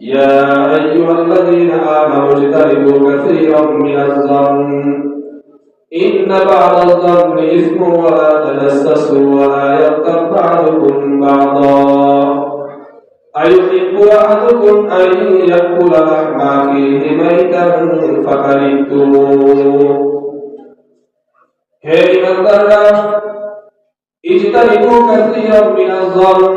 يا أيها الذين آمنوا اجتنبوا كثيرا من الظن إن بعض الظن إثم ولا تجسسوا ولا يغتب بعضكم بعضا أيحب أحدكم أن يأكل لحم أخيه ميتا فكرهتموه হে ইমানদাররা ইজতানিবু কাসীরাম মিনাজ যালম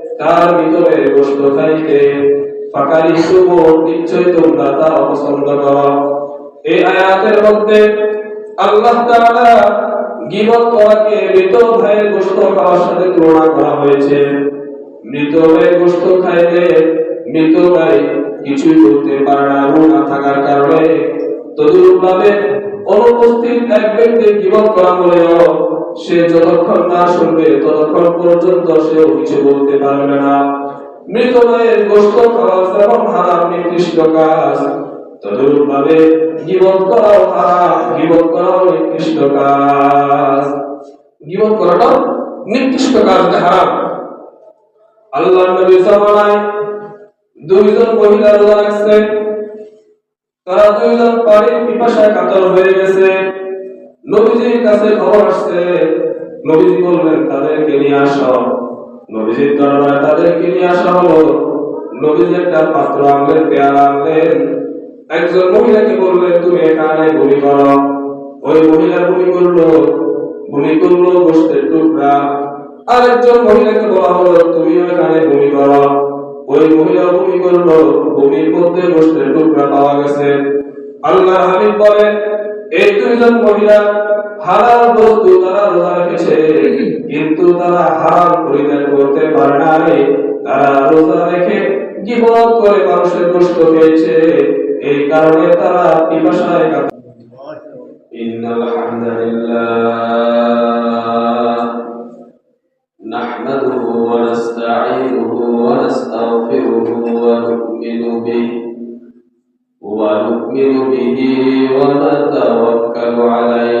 তার ভিতরে গোশত খাইতে ফাকারিহতুমু নিশ্চয় তোমরা তা অপছন্দ করো। এই আয়াতের মধ্যে আল্লাহ তাআলা গীবত করাকে মৃত ভাইয়ের গোশত খাওয়ার সাথে তুলনা করা হয়েছে। মৃত ভাইয়ের গোশত খাইলে মৃত ভাই কিছুই করতে পারে না থাকার কারণে তদুরূপভাবে অনুপস্থিত এক ব্যক্তির গীবত করা হলেও সে যতক্ষণ না শুনবে, ততক্ষণ পর্যন্ত সেও কিছু বলতে পারবে না। মৃত ভাইয়ের গোশত খাওয়া যেমন হারাম নির্দিষ্ট কাজ। তদুরূপভাবে গীবত করাও হারাম গীবত করাও নির্দিষ্ট কাজ। গীবত করাটাও নির্দিষ্ট কাজ হারাম আল্লাহ নবী জামানায় দুইজন মহিলা রোজা রাখছে তারা দুইজন পানির পিপাসায় কাতর হয়ে গেছে। নবীজির কাছে খবর আসছে, নবীজি বললেন, তাদেরকে নিয়ে আসো। নবীজির দরবারে তাদেরকে নিয়ে আসা। হলো নবীজি একটা পাত্র আনলেন, পেয়ারা আনলেন। একজন মহিলাকে বললেন, তুমি এখানে বমি করো। ওই মহিলা বমি করল বমি করল গোষ্ঠের টুকরা। আরেকজন মহিলাকে বলা হলো, তুমিও এখানে বমি করো। ওই মহিলা বমি করলো বমির মধ্যে গোষ্ঠের টুকরা পাওয়া গেছে আল্লাহ হাবিব বলে এই দুইজন মহিলা হালাল বস্তু তারা রোজা রেখেছে কিন্তু তারা হারাম পরিত্যাগ করতে পারে না তারা রোজা রেখে জীবন করে মানুষের কষ্ট পেয়েছে এই কারণে তারা পিপাসায় কাতর إن الحمد لله نحمده ونستعينه ونستغفره ونؤمن به ونؤمن به ونتوكل عليه.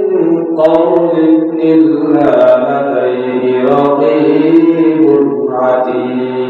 قول إلا لديه رقيب عتيد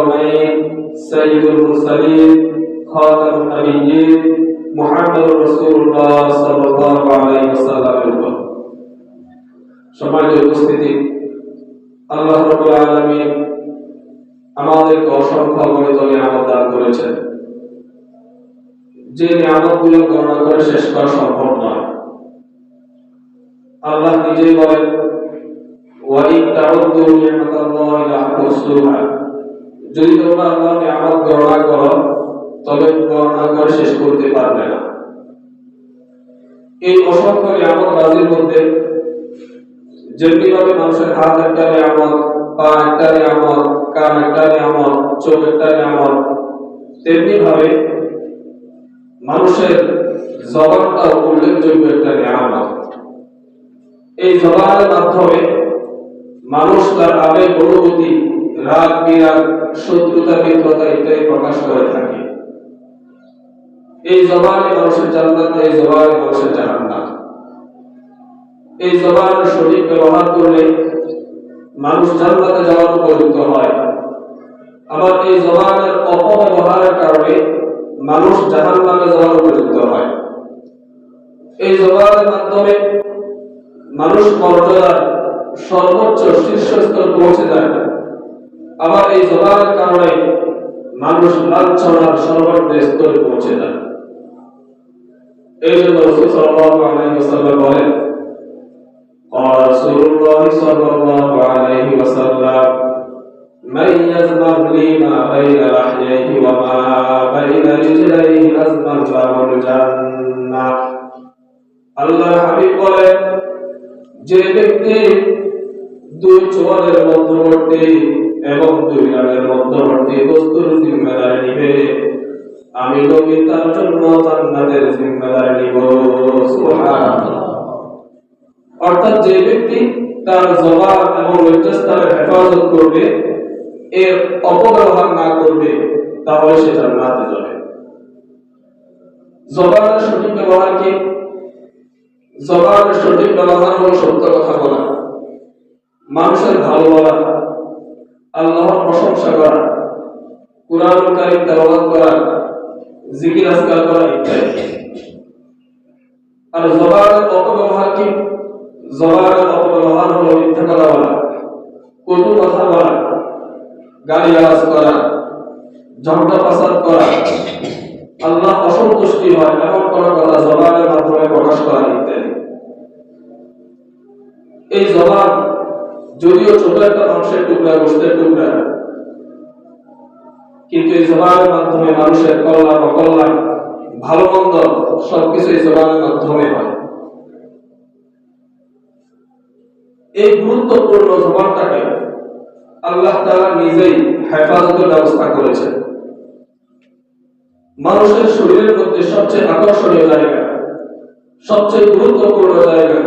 সাইয়্যিদুল কাউনাইন সাইয়্যিদুল মুরসালিন খাতামুন নবিয়্যিন মুহাম্মদুর রাসূলুল্লাহ সাল্লাল্লাহু আলাইহি ওয়াসাল্লামের উপর সম্মানিত উপস্থিতি, আল্লাহ রাব্বুল আলামিন আমাদেরকে অসংখ্য গণিত নিয়ামত দান করেছেন। যে নিয়ামতগুলো গণনা করে শেষ করা সম্ভব নয়। আল্লাহ নিজেই বলেন, ওয়াইন তাউদ্দু নিয়ামাতাল্লাহি লা তুহসুহা যদি তোমরা আল্লাহর নিয়ামত গণনা করো, তবে গণনা করে শেষ করতে পারবে না। এই অসংখ্য নিয়ামত বাজির মধ্যে যেমনি ভাবে মানুষের হাত একটা নিয়ামত, পা একটা নিয়ামত, কান একটা নিয়ামত, চোখ একটা নিয়ামত, তেমনি ভাবে মানুষের জবানটা উল্লেখযোগ্য একটা নিয়ামত। এই জবানের মাধ্যমে মানুষ তার আবেগ, অনুভূতি রাগ বিরাগ শত্রুতা মিত্রতা ইত্যাদি প্রকাশ করে থাকে। এই জবানে মানুষের জান্নাত এই জবানে মানুষের জাহান্নাম। এই জবানের সঠিক ব্যবহার করলে মানুষ জান্নাতে যাওয়ার উপযুক্ত হয়। আবার এই জবানের অপব্যবহারের কারণে মানুষ জাহান্নামে যাওয়ার উপযুক্ত হয়। এই জবানের মাধ্যমে মানুষ মর্যাদার সর্বোচ্চ শীর্ষস্তর পৌঁছে যায়। আবার এই জবানের কারণে মানুষ লাঞ্ছনার সর্বোচ্চ স্তরে পৌঁছে যায় এই জন্য রসুল সাল্লাল্লাহু আলাইহি ওয়াসাল্লাম বলেন قال رسول الله صلى الله عليه وسلم من يزمر لي ما بين لحييه وما بين رجليه أزمر له الجنة আল্লাহ হাবিব বলেন যে ব্যক্তি দুই চোয়ালের মধ্যবর্তী এবং দুই মধ্যবর্তী বস্তুর জিম্মেদারি নিবে। আমি নবী তার জন্য জান্নাতের জিম্মেদারি নিব। অর্থাৎ যে ব্যক্তি তার জবান এবং হেফাজত করবে, এর অপব্যবহার না করবে, তাহলে সে জান্নাতে যাবে। জবানের সঠিক ব্যবহার কি? জবানের সঠিক ব্যবহার হলো সত্য কথা বলা। মানুষের ভালো বলা, আল্লাহর প্রশংসা করা কোরআন কারিম তেলাওয়াত করা, জিকির আজকার করা ইত্যাদি। আর জবানের অপব্যবহার কি? জবানের অপব্যবহার হলো মিথ্যা কথা বলা, কটু কথা বলা, গালি আওয়াজ করা, ঝগড়া ফাসাদ করা। আল্লাহ অসন্তুষ্টি হয় এমন কোন কথা জবানের মাধ্যমে প্রকাশ করা ইত্যাদি। এই জবান যদিও ছোট একটা মাংসের টুকরা, গোষ্ঠের টুকরা। কিন্তু এই জবানের মাধ্যমে মানুষের কল্যাণ, অকল্যাণ, ভালো মন্দ সবকিছু এই জবানের মাধ্যমে হয়। এই গুরুত্বপূর্ণ জবানটাকে আল্লাহ তারা নিজেই হেফাজতের ব্যবস্থা করেছেন। মানুষের শরীরের মধ্যে সবচেয়ে আকর্ষণীয় জায়গা, সবচেয়ে গুরুত্বপূর্ণ জায়গা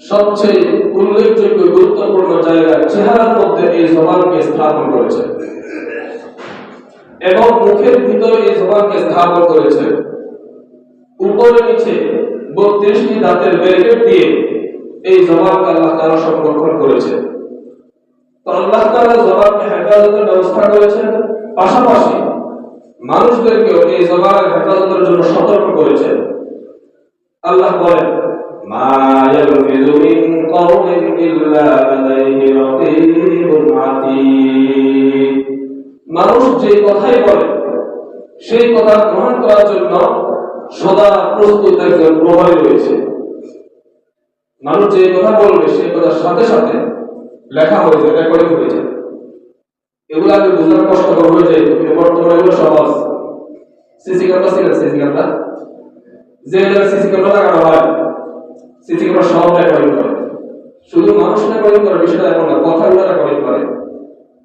সবচেয়ে উল্লেখযোগ্য গুরুত্বপূর্ণ জায়গা চেহারার মধ্যে এই জবানকে স্থাপন করেছে। এবং মুখের ভিতরে এই জবানকে স্থাপন করেছে। উপরে নিচে বত্রিশটি দাঁতের ব্যারিকেড দিয়ে এই জবানকে আল্লাহ তাআলা সংরক্ষণ করেছে। আল্লাহ তাআলা জবানকে হেফাজতের ব্যবস্থা করেছেন। পাশাপাশি মানুষদেরকেও এই জবানের হেফাজতের জন্য সতর্ক করেছেন। আল্লাহ বলেন মা ইয়ালফিযু মিন কাওলিন ইল্লা লাদাইহি রাকীবুন আতীদ মানুষ যে কথাই বলে, সেই কথা গ্রহণ করার জন্য সদা প্রস্তুত একজন প্রহরী রয়েছে। মানুষ যে কথা বলবে, সেই কথার সাথে সাথে লেখা হয়ে যায় রেকর্ডিং হয়ে যায়। এগুলো আগে বোঝার কষ্টকর হয়ে যায় বর্তমানে এগুলো সহজ সিসি ক্যামেরা সিসি ক্যামেরা যে সিসি ক্যামেরা লাগানো হয়। সিসি ক্যামেরা সব রেকর্ডিং করে শুধু মানুষ রেকর্ডিং করে বিষয়টা এমন না কথাগুলো রেকর্ডিং করে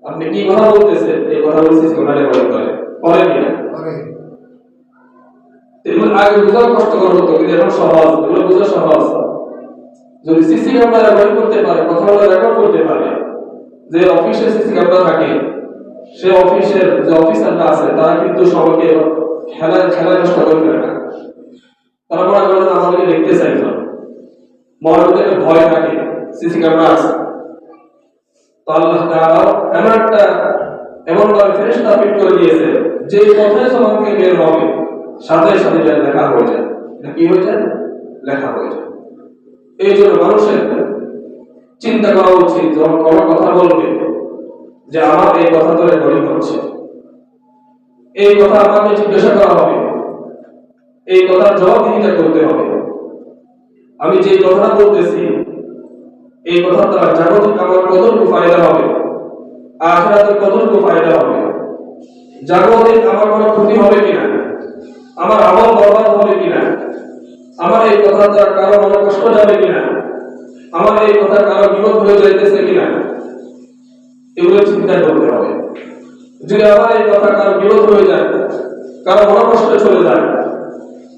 আপনি কি কথা বলতেছেন এই কথা বলে সিসি ক্যামেরা রেকর্ডিং করে করেন। কিনা এগুলো আগে কষ্টকর হতো কিন্তু এখন সহজ এগুলো বোঝা সহজ। যদি সিসি ক্যামেরা রেকর্ডিং করতে পারে কথাগুলো রেকর্ড করতে পারে যে অফিসে সিসি ক্যামেরা থাকে সে অফিসের যে অফিসাররা আছে তারা কিন্তু সবাইকে খেলা খেলা নষ্ট করে ফেলে না। তারা মনে করে যে আমাদেরকে দেখতে চাই না মহানবীর ভয় থাকে সিসি ক্যামেরা আছে। তো আল্লাহ তাআলা এমন একটা, এমন ভাবে ফেরেশতা ফিট করে দিয়েছে যে কথায় সমান বের হবে, সাথে সাথে যা লেখা হয়ে যায়। এটা কি হয়ে যায়? লেখা হয়ে যায়। এই জন্য মানুষের চিন্তা করা উচিত, যখন কোনো কথা বলবে, যে আমার এই কথা তো রেকর্ডিং হচ্ছে। এই কথা আমাকে জিজ্ঞাসা করা হবে। এই কথার জবাবদিহিতা করতে হবে। আমি যে কথাটা বলতেছি, এই কথা দ্বারা জাগতিক আমার কতটুকু ফায়দা হবে? আখেরাতের কতটুকু ফায়দা হবে? জাগতিক আমার কোনো ক্ষতি হবে কিনা? আমার আমল বরবাদ হবে কিনা? আমার এই কথা দ্বারা কারও মনে কষ্ট যাবে কিনা? আমার এই কথা কারও বিপদ হয়ে যাইতেছে কিনা? এগুলো চিন্তা করতে হবে। যদি আমার এই কথা কারও বিরোধ হয়ে যায়, কারও মনে কষ্ট চলে যায়,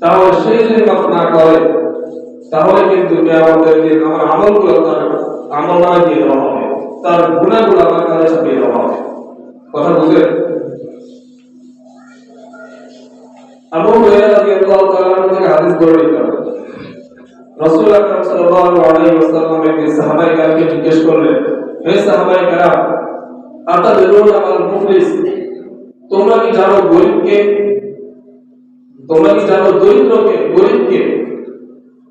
তাহলে সেই যদি মাফ না করে তাহলে কিন্তু আমাদের দিন আমার আমলগুলো তার আমল দিয়ে দেওয়া হবে। তার গুণাগুলো আমার কাছে ছাপিয়ে দেওয়া হবে। কথা বুঝে আবু হুরায়রা রাদিয়াল্লাহু তাআলা আনহু থেকে হাদিস বর্ণিত রাসূল আকরাম সাল্লাল্লাহু আলাইহি ওয়াসাল্লাম একদিন সাহাবায়ে কেরামকে জিজ্ঞেস করলেন, হে সাহাবায়ে কেরাম, আতাদরুন আল মুফলিস? তোমরা কি জানো গরিবকে তোমরা কি জানো দরিদ্রকে? গরিবকে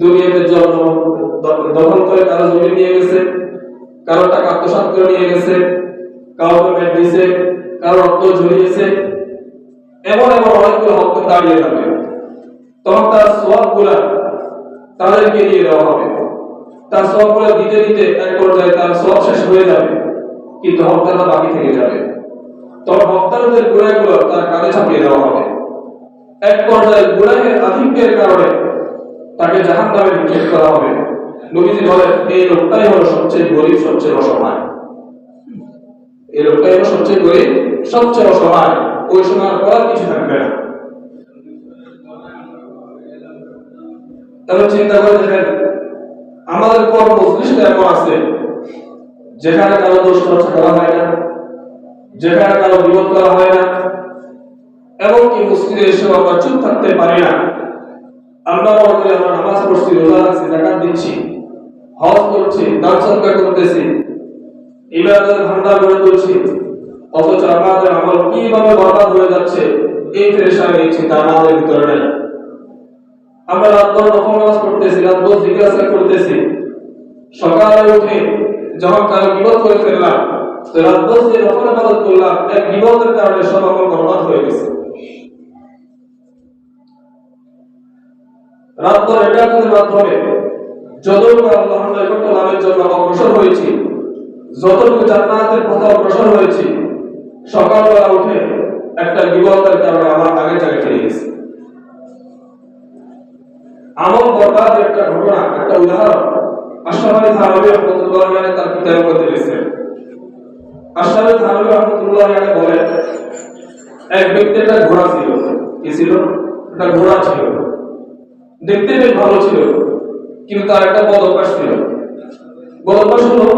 দুনিয়াতে জন্ম দখল করে কারও জমি নিয়ে গেছে, কারও টাকা আত্মসাৎ করে নিয়ে গেছে, কারও পেমেন্ট দিয়েছে কারও রক্ত ঝরিয়েছে, এমন এমন অনেকগুলো হক দাঁড়িয়ে যাবে তখন তার সবগুলা তাদেরকে দিয়ে দেওয়া হবে। তার সবগুলা দিতে দিতে এক পর্যায়ে তার সব শেষ হয়ে যাবে, কিন্তু হকদাররা বাকি থেকে যাবে। তখন হকদারদের গুণাগুলো তার কাঁধে চাপিয়ে দেওয়া হবে। এক পর্যায়ে গুণাহের আধিক্যের কারণে তাকে জাহান নামে নিক্ষেপ করা হবে। নবীজি বলেন, এই লোকটাই হলো সবচেয়ে গরিব, সবচেয়ে অসহায়। এই লোকটাই হলো সবচেয়ে গরিব, সবচেয়ে অসহায়। ওই সময় করার কিছু থাকবে না। তবে চিন্তা করে দেখেন, আমাদের কর্ম মজলিসটা এমন আছে, যেখানে কারও দোষ চর্চা করা হয় না, যেখানে কারও বিপদ করা হয় না, এমনকি মসজিদে এসে আমরা চুপ থাকতে পারি না। আমরা করি আমরা নামাজ পড়ছি, রোজা রাখছি জাকাত দিচ্ছি, হজ করছি, দান সদকা করতেছি, ইবাদতের ভান্ডার গড়ে তুলছি, অথচ আমাদের আমল কীভাবে বরবাদ হয়ে যাচ্ছে, এই পেরেশানি এই চিন্তা ভিতরে আমরা রাত ভর নফল নামাজ পড়তেছি, রাত ভর জিজ্ঞাসা করতেছি। সকালে উঠে যখন কারও বিপদ করে ফেললাম রাত ভর যে নফল করলাম, এক বিপদের কারণে সব আমল বরবাদ হয়ে গেছে। রাত ভর ইবাদতের মাধ্যমে যতটুকু আল্লাহর নৈকট্য লাভের জন্য অগ্রসর হয়েছি, যতটুকু জান্নাতের পথে অগ্রসর হয়েছি, সকালবেলা উঠে একটা বিপদের কারণে আমার আগে জায়গায় ফিরে গেছে। আমল বরবাদের একটা ঘটনা, একটা উদাহরণ। আশরাফ আলী থানভী রহমতুল্লাহ আলাইহি তার কিতাবে মধ্যে লিখেছেন। আশরাফ আলী থানভী রহমতুল্লাহ আলাইহি বলেন, এক ব্যক্তি একটা ঘোড়া ছিল। কি ছিল? একটা ঘোড়া ছিল। দেখতে বেশ ভালো ছিল, কিন্তু তার একটা বদ ছিল। বদ হলো,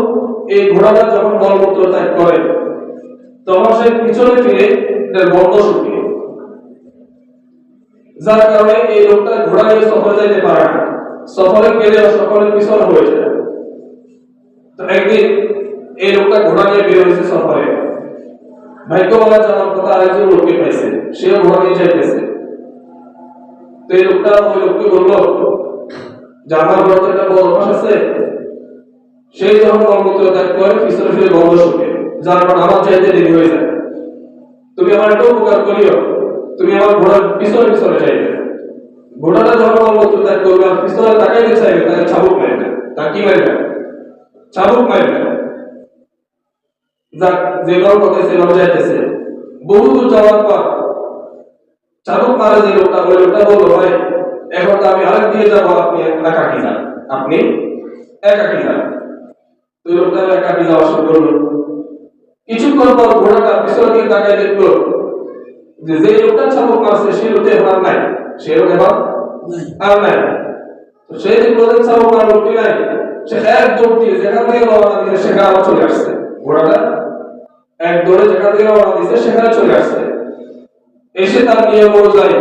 এই ঘোড়াটা যখন মলমূত্র ত্যাগ করে, তখন সে পিছনে ফিরে এটার গন্ধ শুকিয়ে যার কারণে এই লোকটা ঘোড়া নিয়ে সফরে যাইতে পারে না। সফরে গেলে সকলের পিছনে হয়ে যায়। তো একদিন এই লোকটা ঘোড়া নিয়ে বের হয়েছে সফরে। ভাগ্য বলা জানার কথা আরেকজন লোককে পাইছে, সেও ঘোড়া নিয়ে যাইতেছে। তো এই লোকটা ওই লোককে বলল যে আমার বড় আছে, সেই যখন কর্মত্র ত্যাগ করে পিছনে ফিরে গন্ধ শুকে, যার কারণে আমার চাইতে দেরি হয়ে যায়। তুমি আমার একটা উপকার করিও, তুমি আমার ঘোড়ার পিছনে পিছনে চাইবে ঘোড়াটা যখন কর্মত্র ত্যাগ করবে, আর পিছনে তাকাইতে চাইবে, তাকে চাবুক মারবে। তা কি মারবে? চাবুক মারবে। যাক যেভাবে কথা সেভাবে যাইতেছে। বহু দূর যাওয়ার পর চাবুক মারা যে লোকটা ওই লোকটা বলল, ভাই, এখন তো আমি আরেক দিয়ে যাব, আপনি একাকি যান। আপনি একাকি যান? ওই লোকটা একাকি যাওয়া শুরু করল। কিছুক্ষণ পর ঘোড়াটা পিছনে দিকে তাকায় দেখল যে যে লোকটা চাবুক মারছে সেই লোকটা আর নাই। সে লোক এখন আর নাই। সে যে প্রধান চাবুক মার লোকটি নাই। সে এক দৌড় দিয়ে যেখান থেকে রওনা দিয়েছে, সেখানে চলে আসছে। ঘোড়াটা এক দৌড়ে যেখান থেকে রওনা দিয়েছে, সেখানে চলে আসছে। এসে তার নিয়ম অনুযায়ী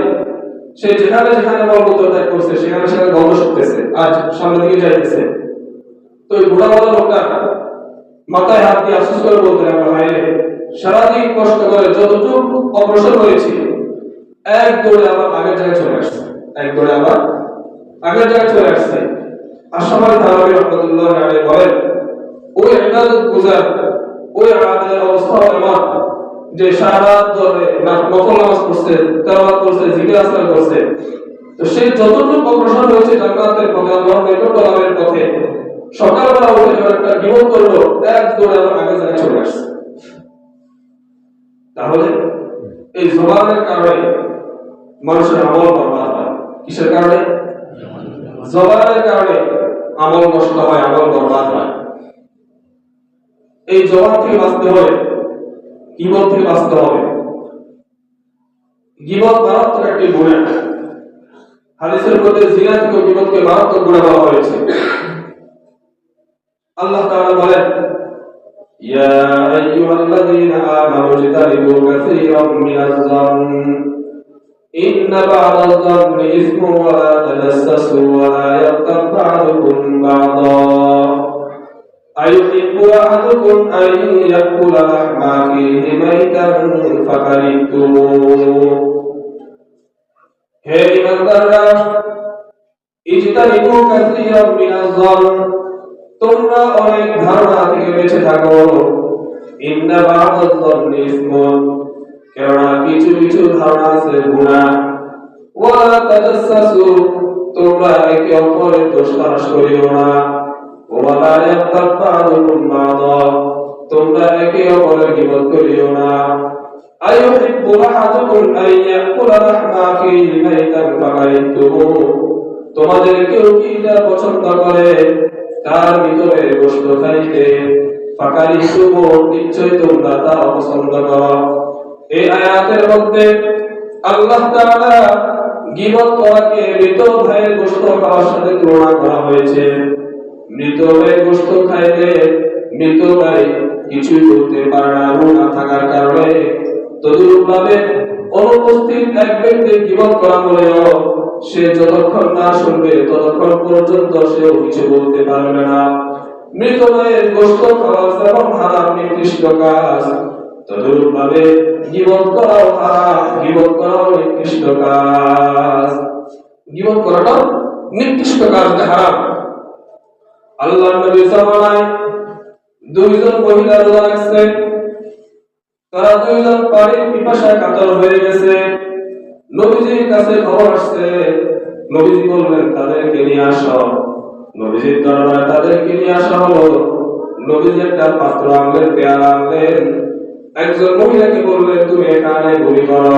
সে যেখানে যেখানে মলমূত্র ত্যাগ করছে, সেখানে সেখানে গন্ধ শুকতেছে। আজ সামনের দিকে যাইতেছে। তো ওই বুড়াওয়ালা লোকটা মাথায় হাত দিয়ে আফসোস করে বলতে লাগল ভাই সারাদিন কষ্ট করে যতটুকু অগ্রসর হয়েছি, এক দৌড়ে আবার আগের জায়গায় চলে আসছে। এক দৌড়ে আবার আগের জায়গায় চলে আসছে। আশাবাদ ধারাবি রহমতুল্লাহ বলেন, ওই ইবাদত গুজার, ওই আবেদের অবস্থা এমন যে সারা ধরে না- নফল নামাজ পড়ছে করছে করছে। তো যতটুকু অগ্রসর হয়েছে পথে পথে, সকালবেলা উঠে যখন একটা করল, এক দৌড়ে আগে চলে আসছে। তাহলে এই জবানের কারণে মানুষের আমল বরবাদ হয়। কিসের কারণে? জবানের কারণে আমল নষ্ট হয়, আমল বরবাদ হয়। এই জবান থেকে বাঁচতে হলে গিবত থেকে বাঁচতে হবে গিবত মারাত্মক একটি গুণা হাদিসের মধ্যে জিনা থেকে গিবতকে মারাত্মক গুণা বলা হয়েছে আল্লাহ তাআলা বলেন يا أيها الذين آمنوا اجتنبوا كثيرا من الظن إن بعض الظن إثم ولا تجسسوا ولا يغتب بعضكم بعضا أيحب أحدكم أن يأكل لحم أخيه ميتا فكرهتموه হে ইমানদাররা ইজতানিবু কাসীরাম মিনাজ যালম তোমরা অনেক ধারণা থেকে বেঁচে থাকো ইন্না বা'দাল যান্নি ইসমুন কেননা কিছু কিছু ধারণা আছে গুনাহ ওয়ালা তাজাসসু তোমরা একে অপরের দোষ তালাশ করিও না তোমাদের কেউ কি পছন্দ করে, তার ভিতরে গোশত খাইতে। ফাকারিহতুমু নিশ্চয় তোমরা তা অপছন্দ করো। এই আয়াতের মধ্যে আল্লাহ গীবত করাকে মৃত ভাইয়ের গোশত খাওয়ার সাথে তুলনা করা হয়েছে। মৃত ভাইয়ের গোশত খাইলে মৃত ভাই কিছুই করতে পারে না গুনাহ থাকার কারণে তদুরূপভাবে অনুপস্থিত এক ব্যক্তির গীবত করা সে যতক্ষণ না শুনবে, ততক্ষণ পর্যন্ত সেও কিছু বলতে পারবে না। মৃত ভাইয়ের গোশত খাওয়া যেমন হারাম নির্দিষ্ট কাজ। তদুরূপভাবে গীবত করাও হারাম গীবত করাও নির্দিষ্ট কাজ। গীবত করাটাও নির্দিষ্ট কাজ, হারাম। আল্লাহ নবী সাল্লাল্লাহু দুইজন মহিলা রোজা রাখছে। তারা দুইজন পানির পিপাসায় কাতর হয়ে গেছে। নবীজির কাছে খবর আসছে, নবীজি বললেন, তাদেরকে নিয়ে আসো। নবীজির দরবারে তাদেরকে নিয়ে আসা হলো। নবীজি একটা পাত্র আনলেন, পেয়ারা আনলেন। একজন মহিলাকে বললেন, তুমি এখানে বমি করো।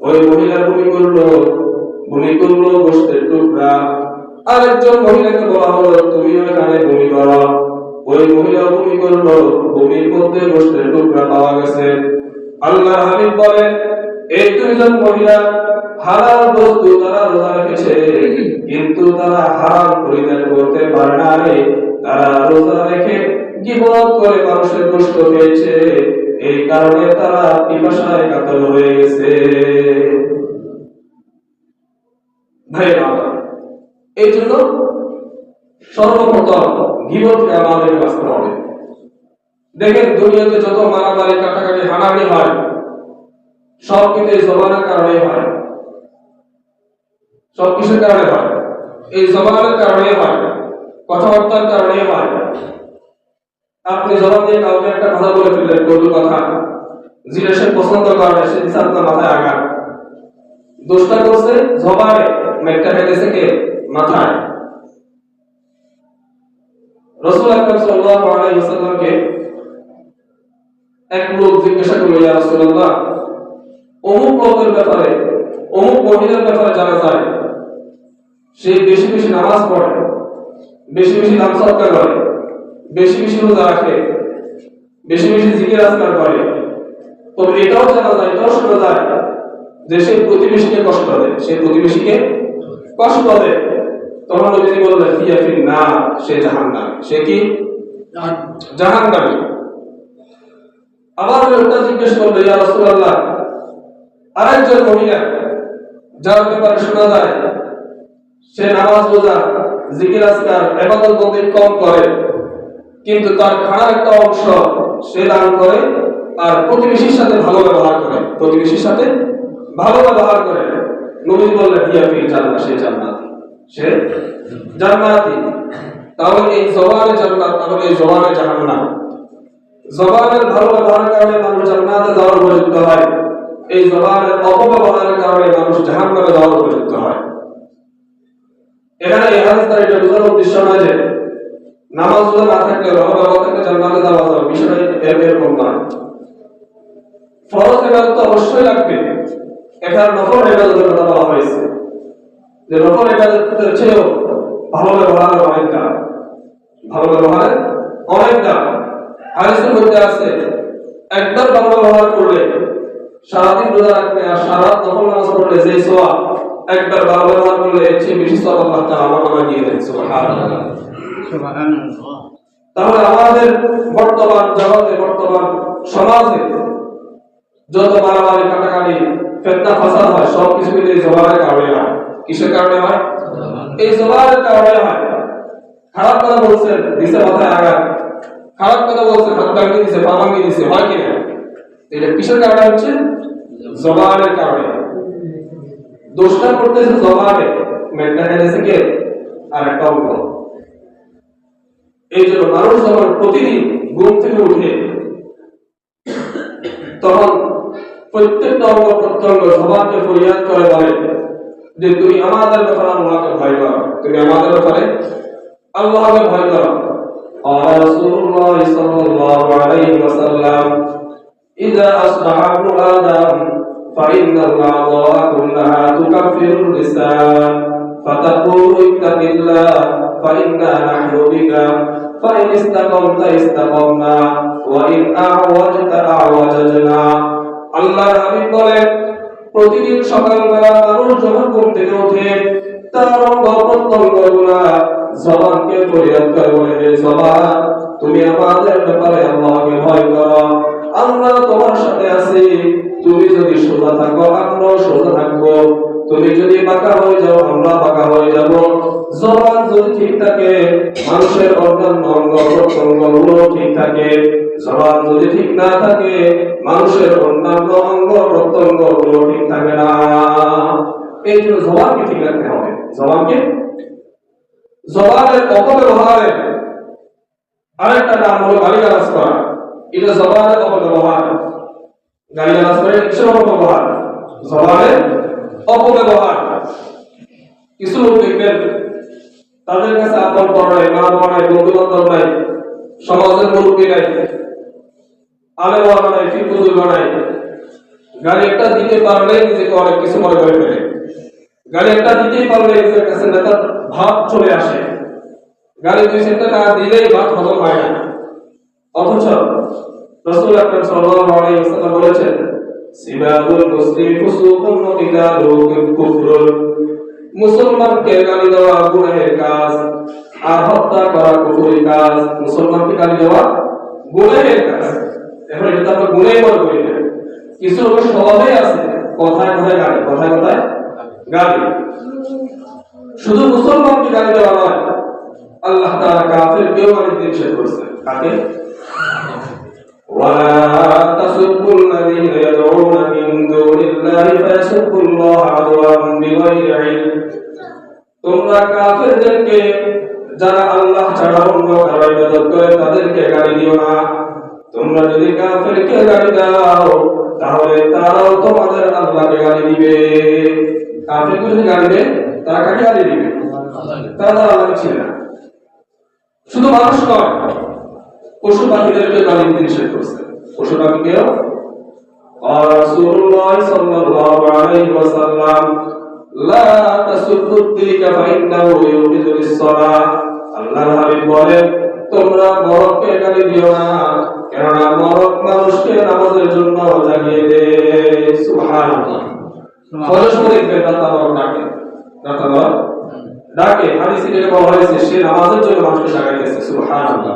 ওই মহিলা বমি করল। বমি করল, গোষ্ঠের টুকরা আরেকজন মহিলাকে বলা হলো তুমিও এখানে বমি করো। ওই মহিলা করল মধ্যে গোষ্ঠের টুকরা পাওয়া গেছে। আল্লাহ বলে, এই দুইজন মহিলা বস্তু তারা রোজা রেখেছে, কিন্তু তারা হারাম পরিত্যাগ করতে পারে না তারা রোজা রেখে করে মানুষের কষ্ট পেয়েছে। এই কারণে তারা পিপাসায় কাতর হয়ে গেছে। ভাই আমার এই জন্য সর্বপ্রথম গিবতকে আমাদের বাঁচতে হবে। দেখেন দুনিয়াতে যত মারামারি, কাটাকাটি, হানাহানি হয় সব কিন্তু এই জবানের কারণে হয়। সব কিছুর কারণে হয়। এই জবানের কারণে হয়। কথাবার্তার কারণে হয়। আপনি জবান দিয়ে কাউকে একটা কথা বলে ফেললেন, কটু কথা। যেটা সে পছন্দ করে, সে আপনার মাথায় আঘাত। দোষটা করছে জবানে, মেটটা ফেলেছে কে? মাথায়। রসুল আকরাম সাল্লাল্লাহু আলাইহি ওয়াসাল্লামকে এক লোক জিজ্ঞাসা ইয়া রাসূলুল্লাহ, অমুক লোকের ব্যাপারে, অমুক মহিলার ব্যাপারে জানা যায়, সে বেশি বেশি নামাজ পড়ে, বেশি বেশি নাম সৎকার করে, বেশি বেশি রোজা রাখে, বেশি বেশি জিকির আজকার করে, তবে এটাও জানা যায়, এটাও শোনা যায় যে সে প্রতিবেশীকে কষ্ট দেয়। সে প্রতিবেশীকে কষ্ট দেয় তখন নবীজি বললেন না সে জাহান্নামী। সে কি? জাহান্নামী। আবার ওটা জিজ্ঞেস করল, ইয়া আরেকজন মহিলা, যার ব্যাপারে শোনা যায়, সে নামাজ জিকির, আজকার, ইবাদত বন্দি কম করে, কিন্তু তার খানার একটা অংশ সে দান করে, আর প্রতিবেশীর সাথে ভালো ব্যবহার করে। প্রতিবেশীর সাথে ভালো ব্যবহার করে। নবী বললেন হিয়া ফিল জান্নাত, সে জান্নাতি। সে জান্নাতি। তাহলে এই জবানে জান্নাত, তাহলে এই জবানে জাহান্নাম। জবানের ভালো ব্যবহারের কারণে মানুষ জান্নাতে যাওয়ার উপযুক্ত হয়। এই জবানের অপব্যবহারের কারণে মানুষ জাহান্নামে যাওয়ার উপযুক্ত হয়। এখানে এই হাদিস দ্বারা এটা বোঝার উদ্দেশ্য নয় যে নামাজ না থাকলে ভালো ব্যবহার থাকলে জান্নাতে যাওয়া যাবে বিষয়টা এরকম নয়। ফরজ ইবাদত তো অবশ্যই লাগবে। এখানে নফল ইবাদতের কথা বলা হয়েছে। যে নফল ইবাদতের চেয়েও ভালো ব্যবহারের অনেক দাম। ভালো ব্যবহারের অনেক দাম। হাদিসের মধ্যে আছে একবার ভালো ব্যবহার করলে সারাদিন রোজা রাখবে আর সারা নফল নামাজ পড়লে যে সোয়া একবার ভালো ব্যবহার করলে এর চেয়ে বেশি সওয়াব আল্লাহ তাআলা আমার নামে দিয়ে দেন সুবহানাল্লাহ। সুবহানাল্লাহ। তাহলে আমাদের বর্তমান জগতে বর্তমান সমাজে যত মারামারি কাটাকাটি ফেতনা, ফাসাদ হয় সব কিছু কিন্তু এই জবানের কারণে হয়। কিসের কারণে হয়? এই জবানের কারণে হয়। খারাপ কথা বলছে, দিছে মাথায় আঘাত। খারাপ কথা বলছে, হাত ভাঙিয়ে দিছে, পা ভাঙিয়ে দিছে, হয় কি না? এটা কিসের কারণে হচ্ছে? জবানের কারণে। দোষটা করতেছে জবানে। মেনটা এনেছে কে? আর একটা অঙ্গ। এই জন্য মানুষ যখন প্রতিদিন ঘুম থেকে উঠে, তখন প্রত্যেকটা অঙ্গ প্রত্যঙ্গ সবাইকে ফরিয়াদ করে বলে যে তুমি আমাদের ব্যাপারে আল্লাহকে ভয় করো তুমি আমাদের ব্যাপারে আল্লাহকে ভয় করো قال رسول الله صلى الله عليه وسلم إذا أصبح ابن آدم فإن الأعضاء كلها تكفر اللسان فتقول اتق الله فإنا نحن بك فإن استقمت استقمنا وإن أعوجت أعوججنا আল্লাহর হাবিব বলেন, প্রতিদিন সকালবেলা মানুষ যখন ঘুম থেকে ওঠে তার অঙ্গ প্রত্যঙ্গগুলা জবানকে পরিহার করে বলে, হে জবান, তুমি আমাদের ব্যাপারে আল্লাহকে ভয় করো। আমরা তোমার সাথে আছি। তুমি যদি সোজা থাকো, আমরাও সোজা থাকব। তুমি যদি বাঁকা হয়ে যাও, আমরা বাঁকা হয়ে যাব। জবান যদি ঠিক থাকে, মানুষের অন্যান্য অঙ্গ প্রত্যঙ্গগুলো ঠিক থাকে। জবান যদি ঠিক না থাকে, মানুষের অন্যান্য অঙ্গ প্রত্যঙ্গগুলো ঠিক থাকে না। এই জন্য জবানকে ঠিক রাখতে হবে। জবানকে? জবানের অপব্যবহারে। আরেকটা নাম হলো গালিগালাজ করা। এটা জবানের অপব্যবহার। গালিগালাজ করে কিসের অপব্যবহার? জবানের অপব্যবহার। কিছু লোক দেখবেন, তাদের কাছে আপন পর নাই মা বাবা নাই বন্ধু বান্ধব নাই, সমাজের মুরব্বী নাই আলে বাবা নাই ফির বুজুর্গ নাই গাড়ি একটা দিতে পারলে নিজেকে অনেক কিছু মনে করে ফেলে। গাড়ি একটা দিতেই পারলে নিজের কাছে নেতার ভাব চলে আসে। গাড়ি দুই সেন্টা না দিলেই ভাত হজম হয় না। অথচ রসুল আকরাম সাল্লাল্লাহু আলাইহি বলেছেন সিবাগুল মুসলিম কুফরুল গালি দেওয়া কাজ, আর হত্যা করা কাজ গালি দেওয়া কাজ। এখন এটা তো না। কিছু লোক আছে, কথায় কথায় গালি, কথায় কথায় গালি। শুধু মুসলমানকে গালি দেওয়া নয়, আল্লাহ তাআলা মানে কাকে? ওয়ালা তাসুবুল الله فيسبوا الله عدوا بغير علم তোমরা কাফেরদেরকে যারা আল্লাহ ছাড়া অন্য কারো ইবাদত করে তাদেরকে গালি দিও না তোমরা যদি কাফেরকে গালি দাও তাহলে তারাও তোমাদের আল্লাহকে গালি দিবে কাফেরকে যদি গালি দেয় তারা কাকে গালি দিবে তারা তো আল্লাহ ছিল না শুধু মানুষ নয় পশু পাখিদেরকে গালি দিতে নিষেধ করছে পশু পাখিকেও قال رسول الله صلى الله عليه وسلم لا تسبوا الديك فإنه يوقظ للصلاة আল্লাহর হাবিব বলেন তোমরা মরককে গালি দিও না কেননা মরক মানুষকে নামাজের জন্য জাগিয়ে দেয় সুবহানাল্লাহ ফজর সময় দেখবেন রাতা মরক ডাকে রাতা মরক ডাকে হাদিসে যেটা বলা হয়েছে সে নামাজের জন্য মানুষকে জাগাইতেছে সুবহানাল্লাহ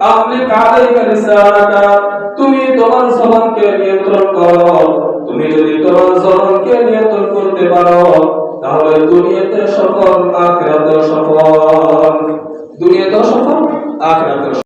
আপনি কাদাইকা লিসানাকা তুমি তোমার জবানকে নিয়ন্ত্রণ করো। তুমি যদি তোমার জবানকে নিয়ন্ত্রণ করতে পারো, তাহলে দুনিয়াতে সফল আখেরাতে সফল। দুনিয়াতে সফল, আখিরাতেও